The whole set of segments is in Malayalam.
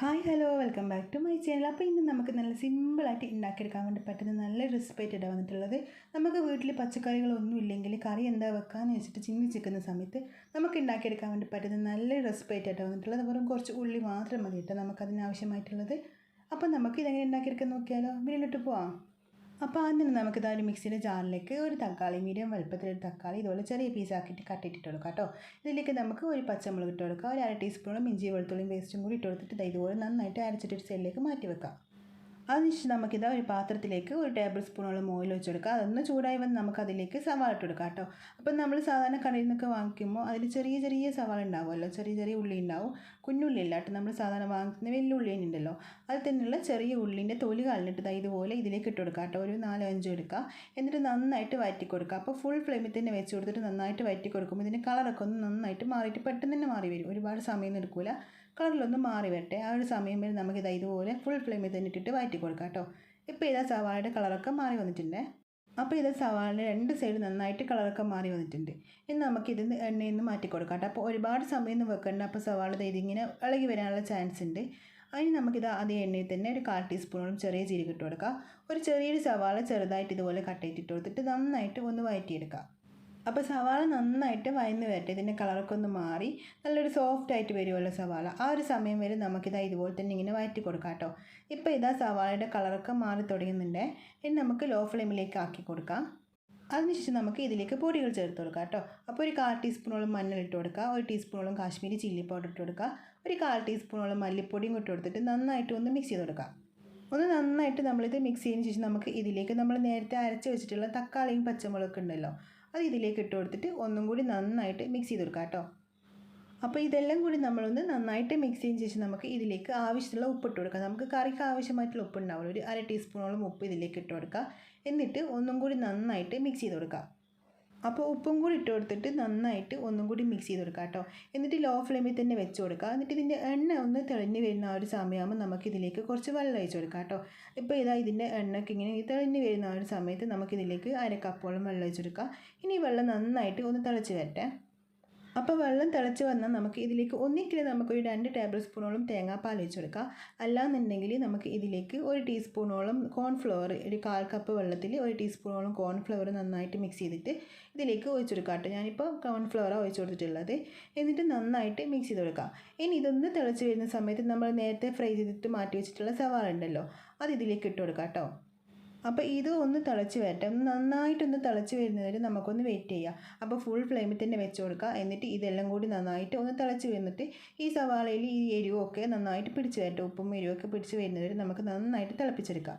Hi hello welcome back to my channel. അപ്പോൾ ഇന്ന് നമുക്ക് നല്ല സിമ്പിളായിട്ട് ഉണ്ടാക്കിയെടുക്കാൻ വേണ്ടി പറ്റുന്ന നല്ല റെസിപ്പി ആയിട്ട് വന്നിട്ടുള്ളത്. നമുക്ക് വീട്ടിൽ പച്ചക്കറികളൊന്നും ഇല്ലെങ്കിൽ കറി എന്താ വെക്കാമെന്ന് വെച്ചിട്ട് ചിന്തിച്ചിരിക്കുന്ന സമയത്ത് നമുക്ക് ഉണ്ടാക്കിയെടുക്കാൻ വേണ്ടി പറ്റുന്ന നല്ല റെസിപ്പി ആയിട്ട് വന്നിട്ടുള്ളത്. വെറും കുറച്ച് ഉള്ളി മാത്രം മതി കേട്ടോ നമുക്കതിനാവശ്യമായിട്ടുള്ളത്. അപ്പോൾ നമുക്ക് ഇതെങ്ങനെ ഉണ്ടാക്കിയെടുക്കാൻ നോക്കിയാലോ? വീട്ടിലോട്ട് പോവാം. അപ്പോൾ ആദ്യം നമുക്ക് ഇതാ ഒരു മിക്സിയുടെ ജാറിലേക്ക് ഒരു തക്കാളി മീഡിയം വലുപ്പത്തിലൊരു തക്കാളി ഇതുപോലെ ചെറിയ പീസാക്കിയിട്ട് കട്ടിട്ടിട്ട് കൊടുക്കാം കേട്ടോ. ഇതിലേക്ക് നമുക്ക് ഒരു പച്ചമുളക് ഇട്ട് കൊടുക്കാം. ഒരു അര ടീസ്പൂണും ഇഞ്ചി വെളുത്തുള്ളിയും പേസ്റ്റും കൂടി ഇട്ട് കൊടുത്തിട്ട് ഇതുപോലെ നന്നായിട്ട് അരച്ചിട്ട് ഒരു സെല്ലിലേക്ക് മാറ്റി വെക്കാം. അതിനുശേഷം നമുക്കിത് ഒരു പാത്രത്തിലേക്ക് ഒരു ടേബിൾ സ്പൂണോളം ഓയിൽ വെച്ച് കൊടുക്കുക അതൊന്ന് ചൂടായി വന്ന് നമുക്ക് അതിലേക്ക് സവാള ഇട്ട് കൊടുക്കാം കേട്ടോ. അപ്പം നമ്മൾ സാധാരണ കടയിൽ നിന്നൊക്കെ വാങ്ങിക്കുമ്പോൾ അതിൽ ചെറിയ ചെറിയ സവാള ഉണ്ടാവുമല്ലോ. ചെറിയ ചെറിയ ഉള്ളി ഉണ്ടാവും. കുഞ്ഞുള്ളി ഇല്ല കേട്ടോ. നമ്മൾ സാധാരണ വാങ്ങിക്കുന്ന വലിയ ഉള്ളി ഉണ്ടല്ലോ. അതിൽ തന്നെയുള്ള ചെറിയ ഉള്ളിന്റെ തൊലി കളഞ്ഞിട്ട് ഇതുപോലെ ഇതിലേക്ക് ഇട്ട് കൊടുക്കുക കേട്ടോ. ഒരു നാലോ അഞ്ചോ എടുക്കുക എന്നിട്ട് നന്നായിട്ട് വഴറ്റി കൊടുക്കുക അപ്പോൾ ഫുൾ ഫ്ലെയിമിൽ തന്നെ വെച്ച് കൊടുത്തിട്ട് നന്നായിട്ട് വഴറ്റി കൊടുക്കുമ്പോൾ ഇതിന്റെ കളറൊക്കെ ഒന്ന് നന്നായിട്ട് മാറിയിട്ട് പെട്ടെന്ന് തന്നെ മാറി വരും. ഒരുപാട് സമയം എടുക്കില്ല കളറിലൊന്ന് മാറി വരട്ടെ. ആ ഒരു സമയം വരെ നമുക്ക് ഇതാ ഇതുപോലെ ഫുൾ ഫ്ലെയിമിൽ തന്നെ ഇട്ടിട്ട് വഴറ്റി കൊടുക്കാം കേട്ടോ. ഇപ്പോൾ ഇതാ സവാളയുടെ കളറൊക്കെ മാറി വന്നിട്ടുണ്ട്. അപ്പോൾ ഇത് സവാളിന്റെ രണ്ട് സൈഡ് നന്നായിട്ട് കളറൊക്കെ മാറി വന്നിട്ടുണ്ട്. ഇനി നമുക്ക് ഇത് എണ്ണയിൽ നിന്ന് മാറ്റി കൊടുക്കാം അപ്പോൾ ഒരുപാട് സമയം വെക്കണ്ട. അപ്പോൾ സവാള ഇത് ഇതിങ്ങനെ ഇളകി വരാനുള്ള ചാൻസ് ഉണ്ട്. അതിന് നമുക്കിത് അതേ എണ്ണയിൽ തന്നെ ഒരു കാൽ ടീസ്പൂണോളം ചെറിയ ജീരകം ഇട്ട് ഒരു ചെറിയൊരു സവാള ചെറുതായിട്ട് ഇതുപോലെ കട്ട് ചെയ്തിട്ട് കൊടുത്തിട്ട് നന്നായിട്ട് ഒന്ന് വഴറ്റിയെടുക്കുക അപ്പോൾ സവാള നന്നായിട്ട് വയന്ന് വരട്ടെ. ഇതിന്റെ കളറൊക്കെ ഒന്ന് മാറി. നല്ലൊരു സോഫ്റ്റ് ആയിട്ട് വരുമല്ലോ സവാള. ആ ഒരു സമയം വരെ നമുക്കിതാ ഇതുപോലെ തന്നെ ഇങ്ങനെ വയറ്റി കൊടുക്കാം കേട്ടോ. ഇപ്പോൾ ഇതാ സവാളയുടെ കളറൊക്കെ മാറി തുടങ്ങുന്നുണ്ട്. ഇനി നമുക്ക് ലോ ഫ്ലെയിമിലേക്ക് ആക്കി കൊടുക്കാം. അതിനുശേഷം നമുക്ക് ഇതിലേക്ക് പൊടികൾ ചേർത്ത് കൊടുക്കാം കേട്ടോ. അപ്പോൾ ഒരു കാൽ ടീസ്പൂണോളം മഞ്ഞൾ ഇട്ട് കൊടുക്കുക. ഒരു ടീസ്പൂണോളം കാശ്മീരി ചില്ലി പൗഡർ ഇട്ട് കൊടുക്കുക. ഒരു കാൽ ടീസ്പൂണോളം മല്ലിപ്പൊടിയും ഇട്ട് കൊടുത്തിട്ട് നന്നായിട്ട് ഒന്ന് മിക്സ് ചെയ്ത് കൊടുക്കാം. ഒന്ന് നന്നായിട്ട് നമ്മളിത് മിക്സ് ചെയ്യുന്ന ശേഷം നമുക്ക് ഇതിലേക്ക് നമ്മൾ നേരത്തെ അരച്ച് വെച്ചിട്ടുള്ള തക്കാളിയും പച്ചമുളകൊക്കെ ഉണ്ടല്ലോ അത് ഇതിലേക്ക് ഇട്ട് കൊടുത്തിട്ട് ഒന്നും കൂടി നന്നായിട്ട് മിക്സ് ചെയ്ത് കൊടുക്കാം കേട്ടോ. അപ്പോൾ ഇതെല്ലാം കൂടി നമ്മളൊന്ന് നന്നായിട്ട് മിക്സ് ചെയ്യുന്ന ശേഷം നമുക്ക് ഇതിലേക്ക് ആവശ്യത്തിലുള്ള ഉപ്പ് ഇട്ട് കൊടുക്കാം. നമുക്ക് കറിക്ക് ആവശ്യമായിട്ടുള്ള ഉപ്പ് ഉണ്ടാവുള്ളൂ ഒരു അര ടീസ്പൂണോളം ഉപ്പ് ഇതിലേക്ക് ഇട്ട് കൊടുക്കുക എന്നിട്ട് ഒന്നും കൂടി നന്നായിട്ട് മിക്സ് ചെയ്ത് കൊടുക്കുക അപ്പോൾ ഉപ്പും കൂടി ഇട്ട് കൊടുത്തിട്ട് നന്നായിട്ട് ഒന്നും കൂടി മിക്സ് ചെയ്ത് കൊടുക്കുക കേട്ടോ. എന്നിട്ട് ലോ ഫ്ലെയിമിൽ തന്നെ വെച്ച് കൊടുക്കുക എന്നിട്ട് ഇതിന്റെ എണ്ണ ഒന്ന് തെളിഞ്ഞ് വരുന്ന ആ ഒരു സമയമാകുമ്പോൾ നമുക്ക് ഇതിലേക്ക് കുറച്ച് വെള്ളം ഒഴിച്ച് കൊടുക്കാം കേട്ടോ. ഇപ്പോൾ ഇതാ ഇതിന്റെ എണ്ണയ്ക്ക് ഇങ്ങനെ തെളിഞ്ഞ് വരുന്ന ആ ഒരു സമയത്ത് നമുക്കിതിലേക്ക് അര കപ്പോളം വെള്ളം ഒഴിച്ച് കൊടുക്കുക ഇനി വെള്ളം നന്നായിട്ട് ഒന്ന് തിളച്ച് വരട്ടെ. അപ്പോൾ വെള്ളം തിളച്ച് വന്നാൽ നമുക്ക് ഇതിലേക്ക് ഒന്നിക്കിൽ നമുക്കൊരു രണ്ട് ടേബിൾ സ്പൂണോളം തേങ്ങാപ്പാൽ ഒഴിച്ച് കൊടുക്കാം അല്ലാന്നുണ്ടെങ്കിൽ നമുക്ക് ഇതിലേക്ക് ഒരു ടീസ്പൂണോളം കോൺഫ്ലവർ ഒരു കാൽ കപ്പ് വെള്ളത്തിൽ ഒരു ടീസ്പൂണോളം കോൺഫ്ലവർ നന്നായിട്ട് മിക്സ് ചെയ്തിട്ട് ഇതിലേക്ക് ഒഴിച്ചു കൊടുക്കാം കേട്ടോ. ഞാനിപ്പോൾ കോൺഫ്ലവറാണ് ഒഴിച്ചു കൊടുത്തിട്ടുള്ളത്. എന്നിട്ട് നന്നായിട്ട് മിക്സ് ചെയ്ത് കൊടുക്കാം. ഇനി ഇതൊന്ന് തിളച്ച് വരുന്ന സമയത്ത് നമ്മൾ നേരത്തെ ഫ്രൈ ചെയ്തിട്ട് മാറ്റി വെച്ചിട്ടുള്ള സവാള ഉണ്ടല്ലോ അത് ഇതിലേക്ക് ഇട്ട് കൊടുക്കാം കേട്ടോ. അപ്പോൾ ഇത് ഒന്ന് തിളച്ച് വരട്ടെ. ഒന്ന് നന്നായിട്ടൊന്ന് തിളച്ച് വരുന്നവരെ നമുക്കൊന്ന് വെയിറ്റ് ചെയ്യാം. അപ്പോൾ ഫുൾ ഫ്ലെയിമിൽ തന്നെ വെച്ച് കൊടുക്കുക എന്നിട്ട് ഇതെല്ലാം കൂടി നന്നായിട്ട് ഒന്ന് തിളച്ച് വരുന്നിട്ട് ഈ സവാളയിൽ ഈ എരിവൊക്കെ നന്നായിട്ട് പിടിച്ച് വരട്ടെ. ഉപ്പും എരിവൊക്കെ പിടിച്ച് വരുന്നവരെ നമുക്ക് നന്നായിട്ട് തിളപ്പിച്ചെടുക്കാം.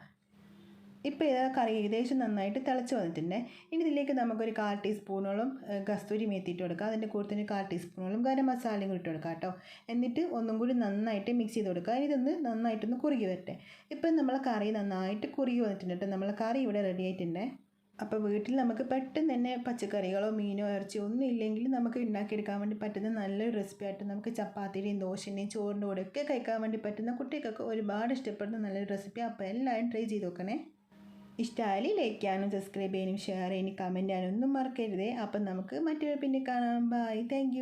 ഇപ്പോൾ ഇത് കറി ഏകദേശം നന്നായിട്ട് തിളച്ച് വന്നിട്ടുണ്ട്. ഇനി ഇതിലേക്ക് നമുക്കൊരു കാൽ ടീസ്പൂണോളം കസ്തൂരി മേത്തിയിട്ട് കൊടുക്കാം. അതിന്റെ കൂടെ തന്നെ കാൽ ടീസ്പൂണോളം ഗരം മസാലയും കൂടി ഇട്ട് കൊടുക്കുക കേട്ടോ. എന്നിട്ട് ഒന്നും കൂടി നന്നായിട്ട് മിക്സ് ചെയ്ത് കൊടുക്കുക. ഇതൊന്ന് നന്നായിട്ടൊന്ന് കുറുകി വരട്ടെ. ഇപ്പം നമ്മളെ കറി നന്നായിട്ട് കുറുകി വന്നിട്ടുണ്ട് കേട്ടോ. നമ്മളെ കറി ഇവിടെ റെഡി ആയിട്ടുണ്ട്. അപ്പോൾ വീട്ടിൽ നമുക്ക് പെട്ടെന്ന് തന്നെ പച്ചക്കറികളോ മീനോ ഇറച്ചിയോ ഒന്നും ഇല്ലെങ്കിൽ നമുക്ക് ഉണ്ടാക്കിയെടുക്കാൻ വേണ്ടി പറ്റുന്ന നല്ലൊരു റെസിപ്പി ആയിട്ട് നമുക്ക് ചപ്പാത്തിയുടെയും ദോശന്റെയും ചോറിന്റെ കൂടെ ഒക്കെ കഴിക്കാൻ വേണ്ടി പറ്റുന്ന കുട്ടികൾക്കൊക്കെ ഒരുപാട് ഇഷ്ടപ്പെടുന്ന നല്ലൊരു റെസിപ്പി അപ്പോൾ എല്ലാവരും ട്രൈ ചെയ്ത് നോക്കണേ. ഇഷ്ടമായി ലൈക്ക് ചെയ്യാനും സബ്സ്ക്രൈബ് ചെയ്യാനും ഷെയർ ചെയ്യാനും കമന്റ് ചെയ്യാനും ഒന്നും മറക്കരുതേ. അപ്പം നമുക്ക് മറ്റൊരു പിന്നെ കാണാം. Bye thank